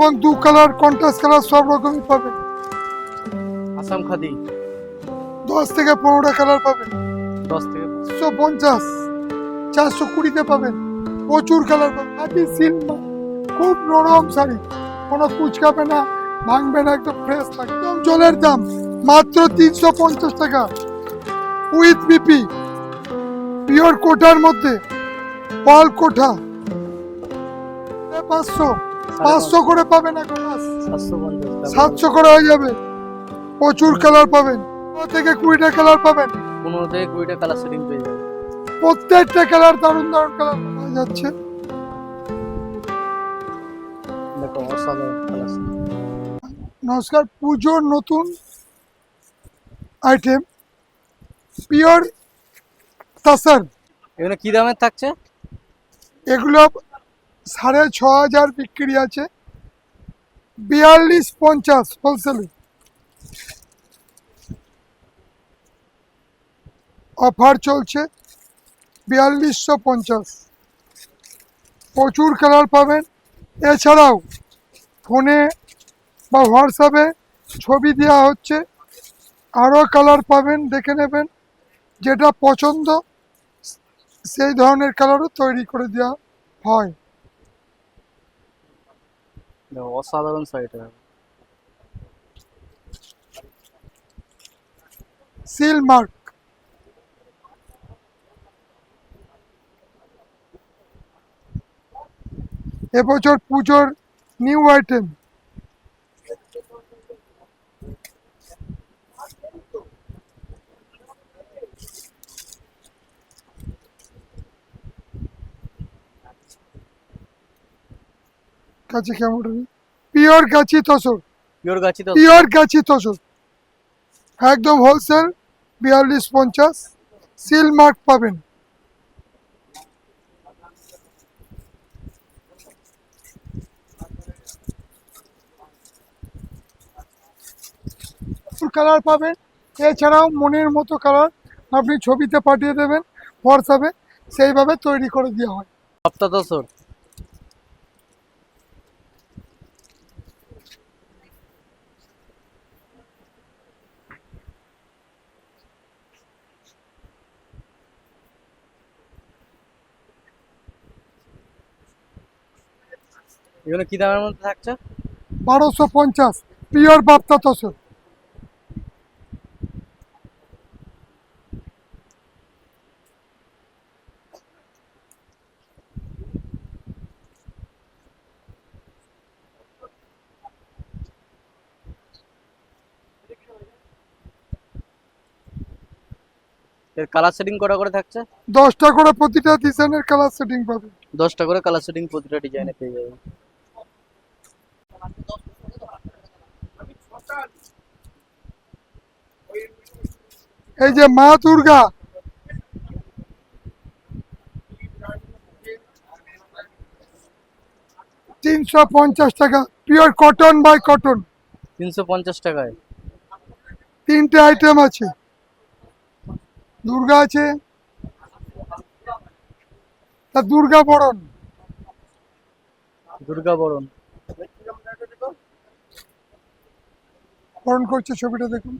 এবং দু colour contrast colour সব রকমই পাবেন। আসাম খাদি। দশ থেকে পনেরোটা কালার পাবেন। দশ থেকে একশো পঞ্চাশ চারশো কুড়িতে পাবেন। প্রচুর কালার পাবেন। খাঁটি সিল্ক খুব নরম শাড়ি। কোনো কুচকাবে না ভাঙবে না একদম ফ্রেশ থাকে একদম জলের দাম মাত্র তিনশো পঞ্চাশ টাকা। উইথ বিপি পিওর কোটার মধ্যে পাল কোঠা। পাঁচশো। পাঁচশো করে পাবেন এখন সাতশো করে হয়ে যাবে। প্রচুর কালার পাবেন। পনেরো থেকে কুড়িটা কালার পাবেন। পনেরো থেকে কুড়িটা কালার সেটিং পেয়ে যাবে প্রত্যেকটা কালার দারুণ দারুণ কালার পাওয়া যাচ্ছে। নমস্কার পুজোর নতুন আইটেম পিওর তাসার এখানে কি দামের থাকছে? এগুলো সাড়ে ছ হাজার বিক্রি আছে। বিয়াল্লিশ পঞ্চাশ হোলসেলে অফার চলছে বিয়াল্লিশশো পঞ্চাশ। প্রচুর কালার পাবেন। এছাড়াও ফোনে বা হোয়াটসঅ্যাপে ছবি দেওয়া হচ্ছে। আরও কালার পাবেন, দেখে নেবেন। যেটা পছন্দ, সেই ধরনের কালারও তৈরি করে দেওয়া হয়। অসাধারণ শাড়িটা সিল মার্ক এবছর পুজোর নিউ আইটেম কাছে কেমন পিওর গাছি তসর। পিওর গাছি তো পিওর গাছি তসর। একদম হোলসেল বিয়াল্লিশ পঞ্চাশ সিল মার্ক পাবেন। কালার পাবেন। এছাড়াও মনের মতো কালার আপনি ছবিতে পাঠিয়ে দেবেন হোয়াটসঅ্যাপে সেইভাবে তৈরি করে দেওয়া হয়। সপ্তাহ এগুলো কি দামের মধ্যে থাকছে? বারোশো পঞ্চাশ পিওর বাপ্তা তসর এর কালার সেটিং কটা করে থাকছে? দশটা করে প্রতিটা ডিজাইনের কালার সেটিং পাবেন দশটা করে কালার সেটিং প্রতিটা ডিজাইনে পেয়ে যাবে। এই যে মা দুর্গা। তিনশো পঞ্চাশ টাকা। পিওর কটন বাই কটন তিনশো পঞ্চাশ টাকায়। তিনটে আইটেম আছে। দুর্গা আছে। তা দুর্গা বরণ। দুর্গা বরণ। বরণ করছে ছবিটা দেখুন।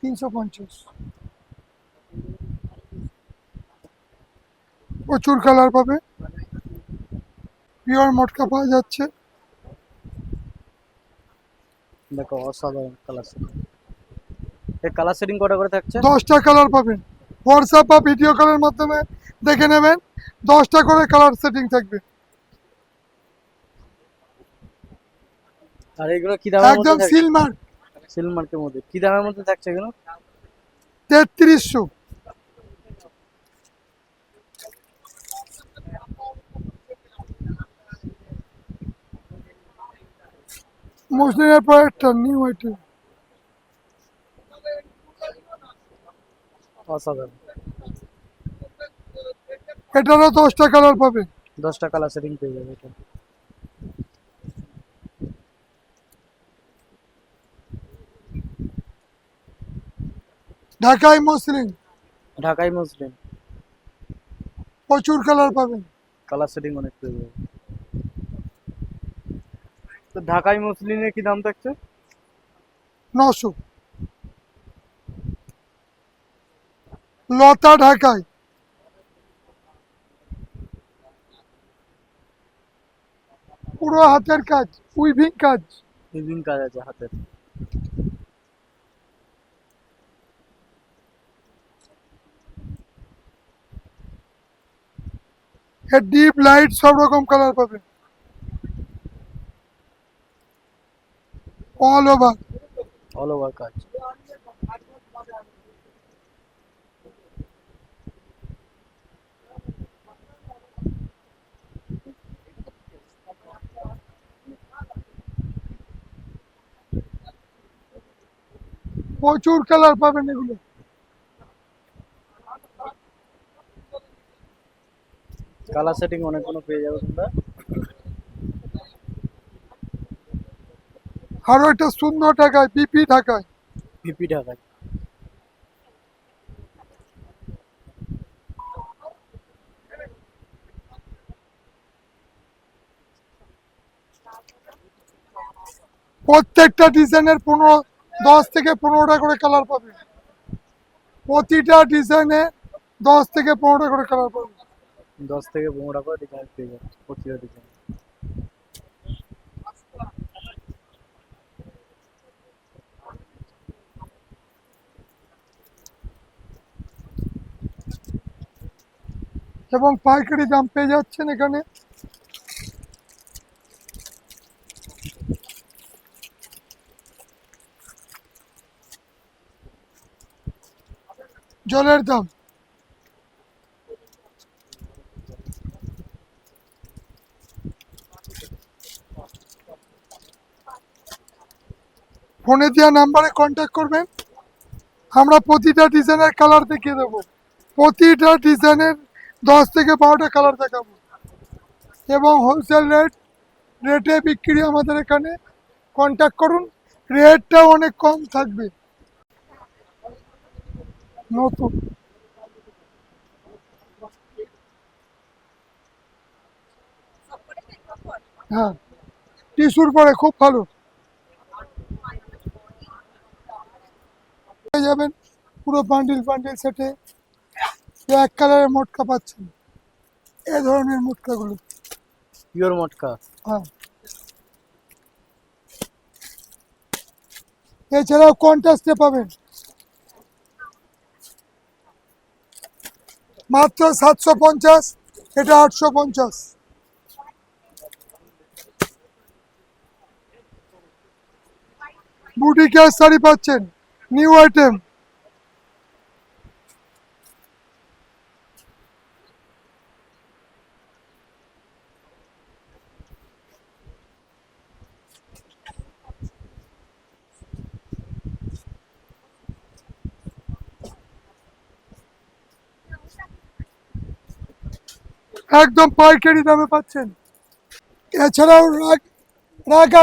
তিনশো পঞ্চাশ। প্রচুর কালার পাবে। পিওর মটকা পাওয়া যাচ্ছে। দেখো অসাধারণ কালার সেটিং এর কালার সেটিং কটা করে থাকছে? দশটা কালার পাবেন। হোয়াটসঅ্যাপ বা ভিডিও কলের মাধ্যমে দেখে নেবেন। দশটা করে কালার সেটিং থাকবে। আর এগুলো কি দামের একদম মধ্যে সিল মার্ক সিল মধ্যে। কি দামের মধ্যে থাকছে এগুলো? তেত্রিশশো। মুসলিমের পর একটা নিউ আইটেম অসাধারণ। এটারও দশটা কালার পাবে। দশটা কালার সেটিং পেয়ে যাবে এটা। ঢাকাই মসলিম ঢাকাই মুসলিম প্রচুর কালার পাবেন। কালার সেটিং অনেক পেয়ে যাবে তো ঢাকাই মসলিনের কি দাম থাকছে? নশো। লতা ঢাকায় পুরো হাতের কাজ উইভিং কাজ। উইভিং কাজ আছে হাতের। ডিপ লাইট সব রকম কালার পাবেন অল ওভার অল ওভার কাজ প্রচুর কালার পাবেন এগুলো কালার সেটিং অনেকগুলো পেয়ে যাবে তোমরা। আরও একটা সুন্দর ঢাকায় বিপি ঢাকায় ভিপি ঢাকায় প্রত্যেকটা ডিজাইনের পনেরো দশ থেকে পনেরোটা করে কালার পাবে। প্রতিটা ডিজাইনে দশ থেকে পনেরোটা করে কালার পাবেন দশ থেকে পনেরো টাকা ডিজাইন পেয়ে যাবে প্রতিটা ডিজাইন এবং পাইকারি দাম পেয়ে যাচ্ছেন এখানে। জলের দাম। ফোনে দেওয়া নাম্বারে কন্ট্যাক্ট করবেন। আমরা প্রতিটা ডিজাইনের কালার দেখিয়ে দেবো। প্রতিটা ডিজাইনের দশ থেকে বারোটা কালার দেখাবো। এবং হোলসেল রেট রেটে বিক্রি আমাদের এখানে। কন্ট্যাক্ট করুন। রেটটা অনেক কম থাকবে। নতুন। হ্যাঁ। টিস্যুর পরে খুব ভালো। পেয়ে যাবেন। পুরো বান্ডিল বান্ডিল সেটে এক কালারের মোটকা পাচ্ছেন। এ ধরনের মোটকাগুলো। পিওর মটকা। হ্যাঁ। এছাড়াও কন্ট্রাস্টে পাবেন। মাত্র সাতশো পঞ্চাশ এটা আটশো পঞ্চাশ। বুটিকের শাড়ি পাচ্ছেন। নিউ আইটেম একদম পাইকারি দামে পাচ্ছেন। এছাড়াও রাগ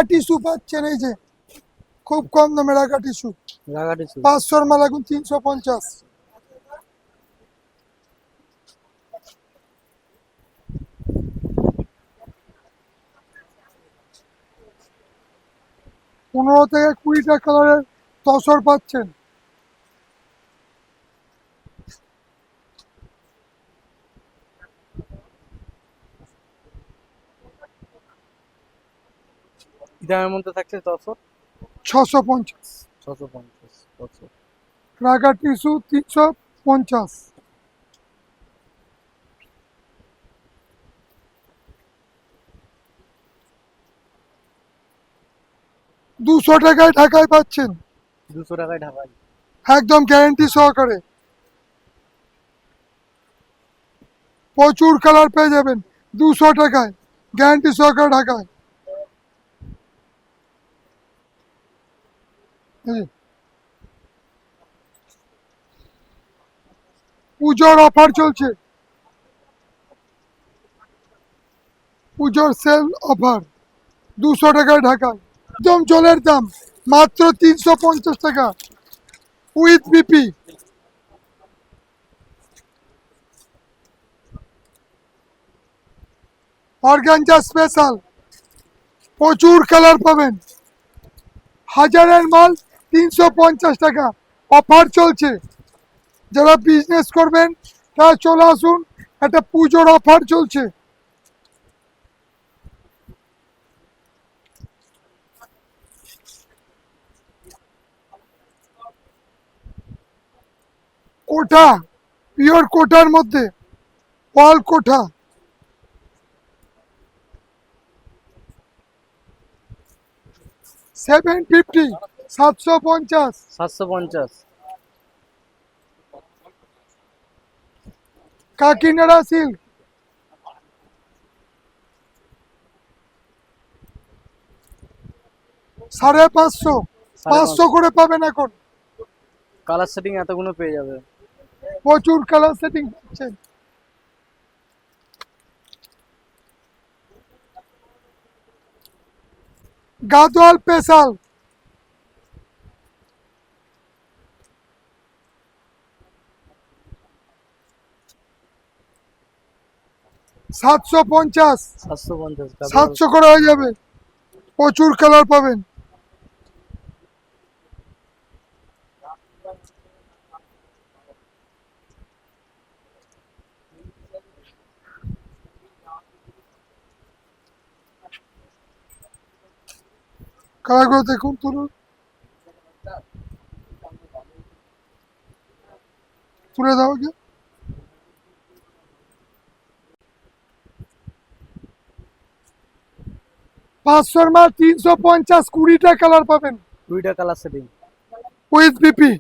টিস্যু পাচ্ছেন এই যে। খুব কম দামে রাগা টিস্যু। পাঁচশোর মাল এখন তিনশো পঞ্চাশ। পনেরো থেকে কুড়িটা কালারের তসর পাচ্ছেন। দামের মধ্যে থাকছে ছশো ছশো পঞ্চাশ। ছশো পঞ্চাশ। ছশো রাগা টিস্যু তিনশো পঞ্চাশ। দুশো টাকায় ঢাকায় পাচ্ছেন। দুশো টাকায় ঢাকায়। একদম গ্যারেন্টি সহকারে। প্রচুর কালার পেয়ে যাবেন। দুশো টাকায় গ্যারেন্টি সহকারে ঢাকায় এই যে। পুজোর অফার চলছে। পুজোর সেল অফার দুশো টাকায় ঢাকায় একদম জলের দাম, মাত্র তিনশো পঞ্চাশ টাকা। উইথ বিপি অর্গানজা স্পেশাল প্রচুর কালার পাবেন। হাজারের মাল তিনশো পঞ্চাশ টাকা। অফার চলছে। যারা বিজনেস করবেন, তারা চলে আসুন, একটা পুজোর অফার চলছে। কোঠা পিওর কোঠার মধ্যে পাল কোঠা। সেভেন ফিফটি সাতশো পঞ্চাশ। সাতশো পঞ্চাশ। কাকিনাড়া সিল্ক সাড়ে পাঁচশো। পাঁচশো। করে পাবেন এখন। কালার সেটিং এতগুলো পেয়ে যাবে। প্রচুর কালার সেটিং পাচ্ছেন। গাদোয়াল স্পেশাল সাতশো পঞ্চাশ। সাতশো করে হয়ে যাবে। প্রচুর কালার পাবেন। কালারগুলো দেখুন তুলুন। তুলে দাও পাঁচশোর মাল তিনশো পঞ্চাশ কুড়িটা কালার পাবেন। দুইটা colour setting with BP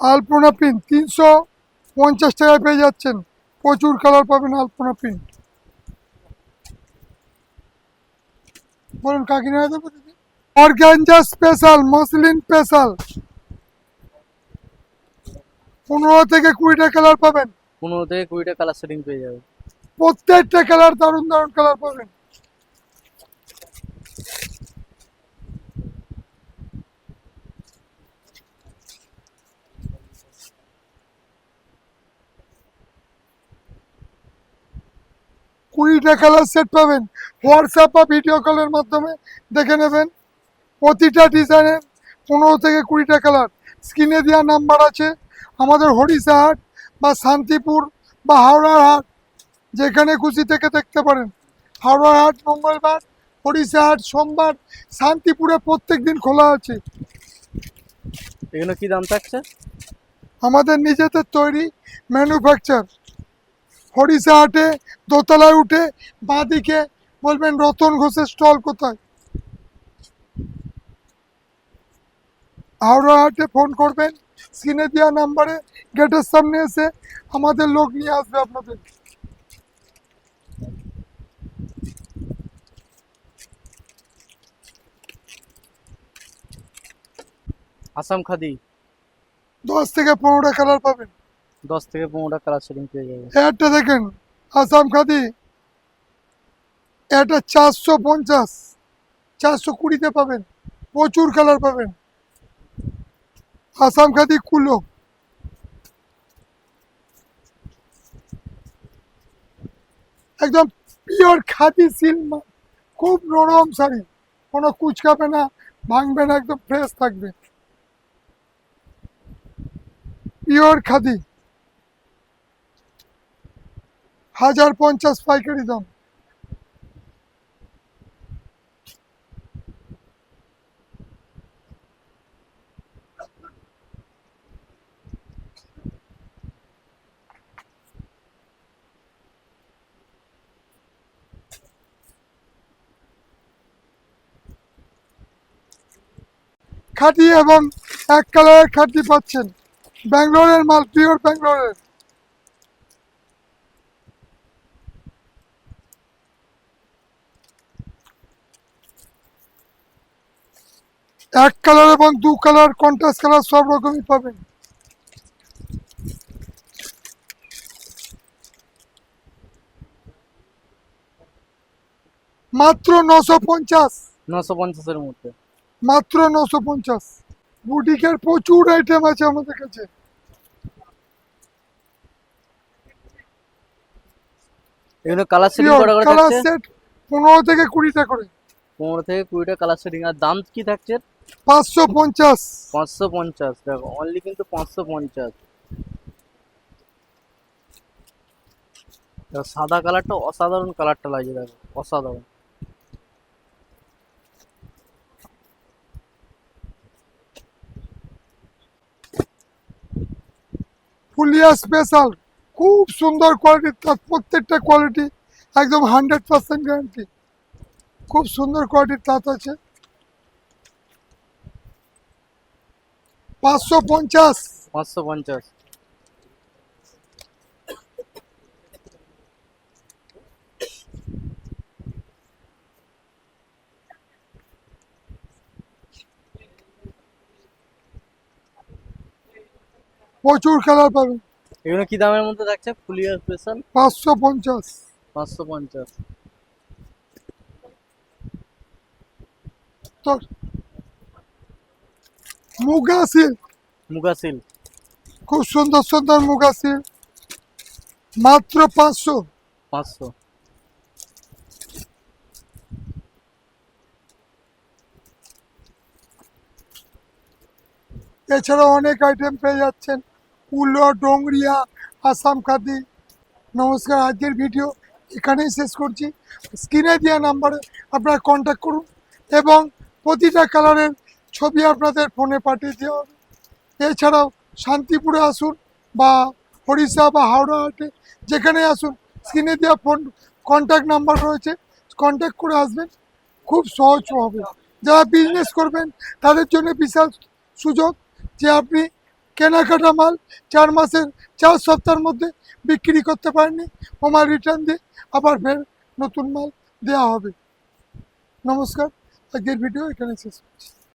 Alpana print তিনশো পঞ্চাশ টাকায় পেয়ে যাচ্ছেন। প্রচুর কালার পাবেন আলপনা প্রিন্ট বলুন কাকিনাড়া দেবো দিদি। অর্গ্যাঞ্জা স্পেশাল মসলিন স্পেশাল পনেরো থেকে কুড়িটা কালার পাবেন। পনেরো থেকে কুড়িটা কালার সেটিং পেয়ে যাবে প্রত্যেকটা কালার দারুণ দারুণ কালার পাবেন। কুড়িটা কালার সেট পাবেন। হোয়াটসঅ্যাপ বা ভিডিও কলের মাধ্যমে দেখে নেবেন। প্রতিটা ডিজাইনের পনেরো থেকে কুড়িটা কালার স্ক্রিনে দেওয়া নাম্বার আছে। আমাদের হরিষা হাট বা শান্তিপুর বা হাওড়ার হাট যেখানে খুশি থেকে দেখতে পারেন। হাওড়া হাট মঙ্গলবার হরিষা হাট সোমবার শান্তিপুরে প্রত্যেক দিন খোলা আছে। এগুলো কি দাম থাকছে? আমাদের নিজেদের তৈরি ম্যানুফ্যাকচার হরিষা হাটে দোতলায় উঠে বাঁদিকে বলবেন রতন ঘোষের স্টল কোথায়? হাওড়া হাটে ফোন করবেন স্ক্রিনে দেওয়া নাম্বারে গেটের সামনে এসে আমাদের লোক নিয়ে আসবে আপনাদের। আসাম খাদি। দশ থেকে পনেরোটা কালার পাবেন। দশ থেকে পনেরোটা কালার সেটিং পেয়ে যাবে। একটা দেখেন, আসাম খাদি। এটা চারশো পঞ্চাশ। চারশো কুড়িতে পাবেন। প্রচুর কালার পাবেন। আসাম খাদি কুলো। একদম পিওর খাদি সিল্ক খুব নরম শাড়ি। কোনো কুচকাবে না, ভাঙবে না, একদম ফ্রেশ থাকবে। পিওর খাদি। হাজার পঞ্চাশ পাইকারি দাম। খাঁটি এবং এক কালারের খাঁটি পাচ্ছেন। ব্যাঙ্গালোরের মাল পিওর ব্যাঙ্গালোরের। এক কালার এবং দু কালার কন্ট্রাস্ট কালার সব রকমই পাবেন। মাত্র নশো পঞ্চাশ। নশো পঞ্চাশের মধ্যে। মাত্র নশো পঞ্চাশ। বুটিকের প্রচুর আইটেম আছে আমাদের কাছে। এগুলো কালার সেটিং করে কালার সেট পনেরো থেকে কুড়িটা করে। পনেরো থেকে কুড়িটা কালার সেটিং আর দাম কি থাকছে? পাঁচশো পঞ্চাশ। পাঁচশো পঞ্চাশ দেখো অনলি কিন্তু পাঁচশো পঞ্চাশ। সাদা কালারটা অসাধারণ কালারটা লাগছে দেখো অসাধারণ। ফুলিয়া স্পেশাল খুব সুন্দর কোয়ালিটি তার প্রত্যেকটা কোয়ালিটি একদম হান্ড্রেড পার্সেন্ট গ্যারান্টি খুব সুন্দর কোয়ালিটির তাঁত আছে। পাঁচশো পঞ্চাশ। পাঁচশো পঞ্চাশ। প্রচুর কালার পাবেন। এগুলো কি দামের মধ্যে থাকছে? ফুলিয়া স্পেশাল? পাঁচশো পঞ্চাশ। পাঁচশো পঞ্চাশ। তো মুগা সিল্ক মুগা সিল্ক খুব সুন্দর সুন্দর মুগা সিল্ক মাত্র পাঁচশো। পাঁচশো। এছাড়াও অনেক আইটেম পেয়ে যাচ্ছেন। কুলো ডোংরিয়া আসাম খাদি। নমস্কার আজকের ভিডিও এখানেই শেষ করছি। স্ক্রিনে দেওয়া নাম্বারে আপনারা কন্ট্যাক্ট করুন এবং প্রতিটা কালারের ছবি আপনাদের ফোনে পাঠিয়ে দেওয়া হবে। এছাড়াও শান্তিপুরে আসুন বা হরিষা বা হাওড়া হাটে যেখানে আসুন, স্ক্রিনে দেওয়া ফোন কন্ট্যাক্ট নাম্বার রয়েছে কন্ট্যাক্ট করে আসবেন। খুব সহজ হবে। যারা বিজনেস করবেন, তাদের জন্য বিশাল সুযোগ যে আপনি কেনাকাটা মাল চার মাসের, চার সপ্তাহের মধ্যে বিক্রি করতে পারেননি ও মাল রিটার্ন দিয়ে আবার ফের নতুন মাল দেওয়া হবে। নমস্কার। আজকের ভিডিও এখানে শেষ করছি।